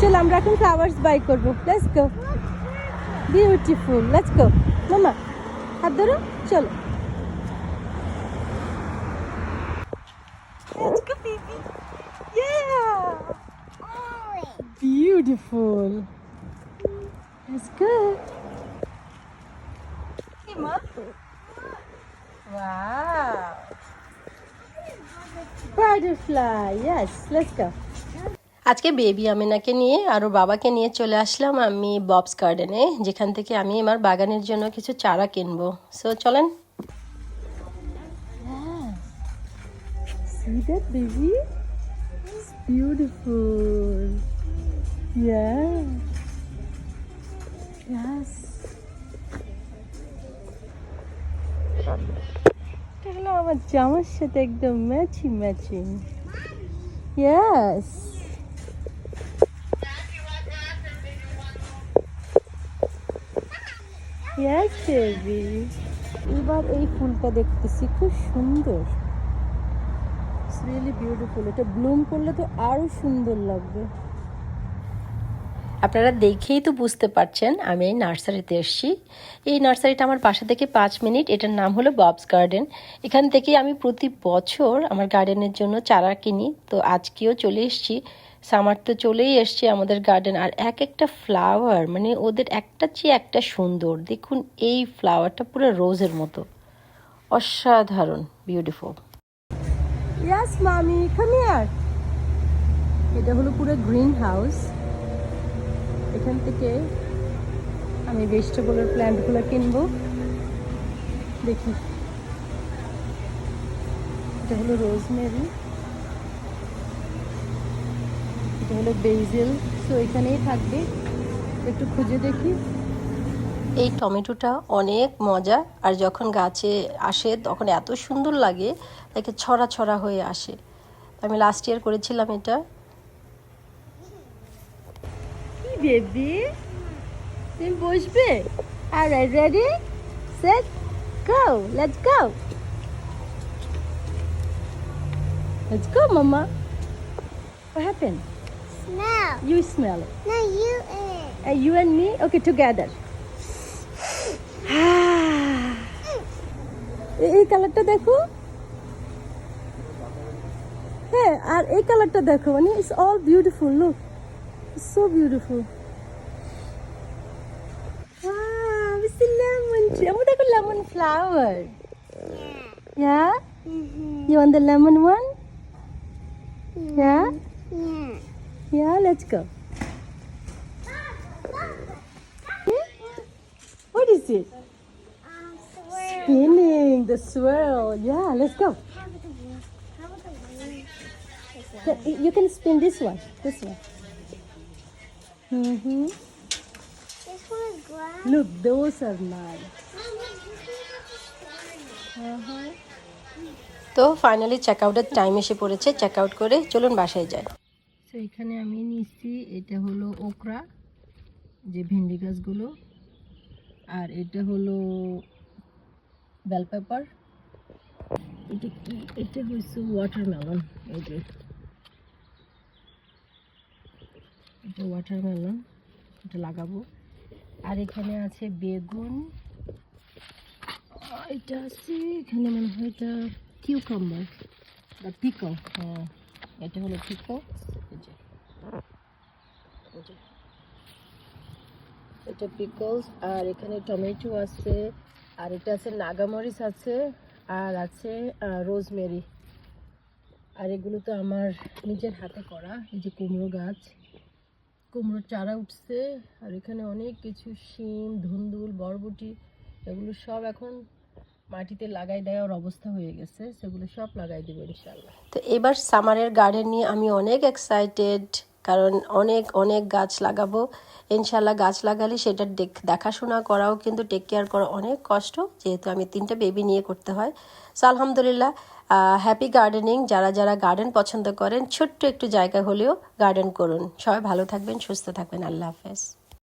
চল আমরা এখন ফ্লাওয়ার্স বাই করবো let's go beautiful let's go মামা হাত ধরো চলো Let's go, baby. Yeah. Beautiful. That's good. Hey, Mom. Wow. Butterfly. Yes, let's go. আজকে বেবি আমিনাকে নিয়ে আর ওর বাবাকে নিয়ে চলে আসলাম আমি ববস গার্ডেনে, যেখান থেকে আমি আমার বাগানের জন্য কিছু চারা কিনবো। সো চলেন. আমার জামার সাথে একদম ম্যাচিং ম্যাচিং ইয়েস বেবি এবার এই ফুলটা দেখতেছি, খুব সুন্দর। রিয়েলি বিউটিফুল এটা ব্লুম করলে তো আরও সুন্দর লাগবে। আপনারা দেখেই তো বুঝতে পারছেন, আমি এই নার্সারিতে এসেছি। এই নার্সারিটা আমার বাসা থেকে পাঁচ মিনিট, এটার নাম হলো ববস গার্ডেন এখান থেকে আমি প্রতি বছর আমার গার্ডেনের জন্য চারা কিনি। তো আজকেও চলে এসেছি, সামার তো চলেই এসছে আমাদের গার্ডেন। আর এক একটা ফ্লাওয়ার মানে ওদের একটা চেয়ে একটা সুন্দর। দেখুন এই ফ্লাওয়ারটা পুরো রোজের মতো। অসাধারণ বিউটিফুল ইয়াস মামি কাম এটা হলো পুরো গ্রিন হাউস এখান থেকে আমি ভেজিটেবলের প্ল্যান্টগুলো কিনবো। দেখি। এটা হলো রোজমেরি এটা হলো বেজিল সো এখানেই থাকবে। একটু খুঁজে দেখি। এই টমেটোটা অনেক মজা। আর যখন গাছে আসে, তখন এত সুন্দর লাগে তাকে ছড়া ছড়া হয়ে আসে। আমি লাস্ট ইয়ার করেছিলাম এটা। কি বেবি তুমি বসবে আর ready set go let's go let's go মামা What happened? Smell. You smell it. No, you it. Uh, you and me? Okay, together. এই- এই কালারটা দেখো হ্যাঁ আর এই কালারটা দেখো মানে it's all beautiful look so beautiful flower. Yeah? yeah? Mm -hmm. You want the lemon one? Mm -hmm. Yeah? Yeah. Yeah, let's go. Hmm? What is it? Spinning, the swirl. Yeah, let's go. You can spin this one. This one. Mm-hmm. Look, those are mine. তো finally check আউটের time এসে পড়েছে check out করে চলুন বাসায় যাই। তো এখানে আমি নিচ্ছি, এটা হলো ওকরা, যে ভেন্ডি গাছগুলো। আর এটা হলো বেল পেপার এটা কি? এটা হচ্ছে ওয়াটারমেলন এই যে। এটা ওয়াটারমেলন এটা লাগাবো। আর এখানে আছে বেগুন এটা আছে, এখানে মনে হয় এটা কিউকাম্বার বা পিকো হ্যাঁ এটা হলো পিকো। এটা পিকলস আর এখানে টমেটো আছে, আর এটা আছে নাগামরিচ আছে, আর আছে রোজমেরি আর এগুলো তো আমার নিজের হাতে করা, এই যে কুমড়ো গাছ। কুমড়োর চারা উঠছে, আর এখানে অনেক কিছু, শিম, ধুন্দুল, বরবটি, এগুলো সব এখন মাটিতে লাগাই দেওয়ার অবস্থা হয়ে গেছে, সেগুলো সব লাগাই দেবো ইনশাল্লাহ তো এবার সামারের গার্ডেন নিয়ে আমি অনেক এক্সাইটেড কারণ অনেক অনেক গাছ লাগাবো। ইনশাল্লাহ গাছ লাগালে সেটা দেখ- দেখাশোনা করাও কিন্তু টেক কেয়ার করা অনেক কষ্ট, যেহেতু আমি তিনটা বেবি নিয়ে করতে হয়। সো আলহামদুলিল্লাহ হ্যাপি গার্ডেনিং যারা যারা গার্ডেন পছন্দ করেন, ছোট্ট একটু জায়গা হলেও গার্ডেন করুন। সবাই ভালো থাকবেন, সুস্থ থাকবেন, আল্লাহ হাফেজ।